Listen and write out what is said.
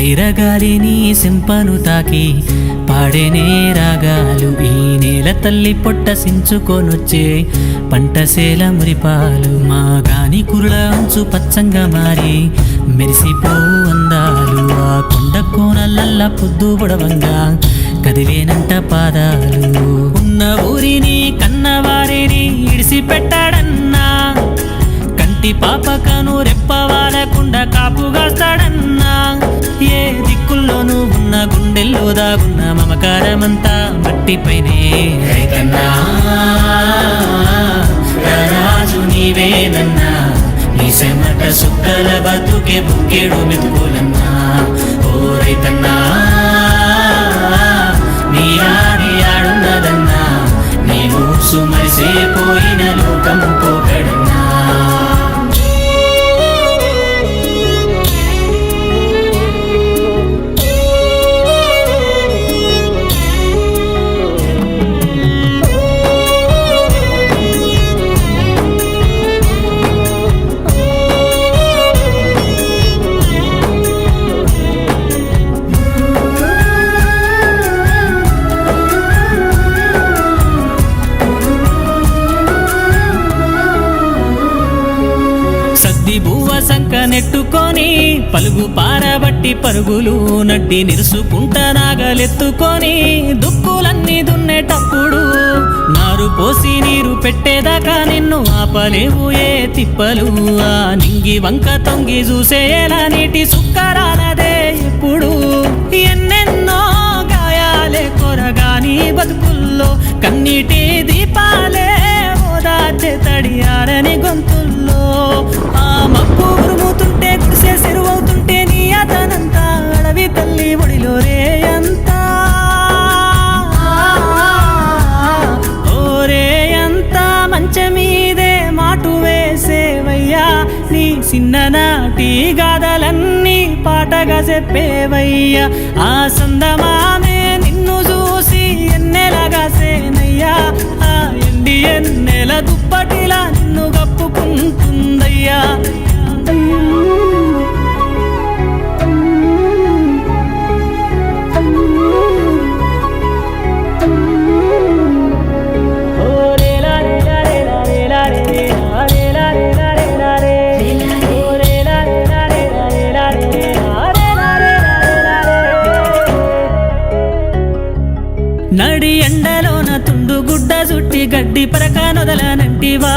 వీరగాలిని సింపను తాకి పాడేనే రాగాలు ఈ నేల తల్లి పొట్ట సించుకొనొచ్చే పంటసేల మురిపాలు మా గాని కురుల అంచు పచ్చంగా మారి మెరిసిపో అందాలు ఆ కొండ కోనలల్ల పొద్దు బుడవంగా కదిలేనంట పాదాలు. ఉన్న ఊరిని కన్నవారిని ఇడిసిపెట్టాడన్నా కంటి పాపకను రెప్పవాలకుండా కాపుగాస్తాడన్నా గుండెల్లో దాగున్న మమకారమంతా మట్టిపైనే. రైతన్నా రాజు నీవేనన్నా నీ సెమట సుక్కల బతుకే బుక్కేడు మెతుకులన్నా. ఓ రైతన్నా నీ ఆడి ఆడున్నదన్నా నీ మూసు మరిసిపోయిన లోకం లోకము సంక నెట్టుకొని పలుగు పారబట్టి పరుగులు నడ్డి నిరుసుకుంట నాగలెత్తుకొని దుక్కులన్నీ దున్నేటప్పుడు నారు పోసి నీరు పెట్టేదాకా నిన్ను ఆపలేవు ఏ తిప్పలు. ఆ నింగి వంక తొంగి చూసేలా నీటి సుక్కరాలదే ఇప్పుడు ఎన్నెన్నో గాయాలే కొరగాని బతుకుల్లో కన్నీటి దీపాలే చిన్ననాటి గాథలన్నీ పాటగా చెప్పేవయ్యా. ఆ సందమామే నడి ఎండలోన తుండు గుడ్డ చుట్టి గడ్డి పరక నొదలనంటివా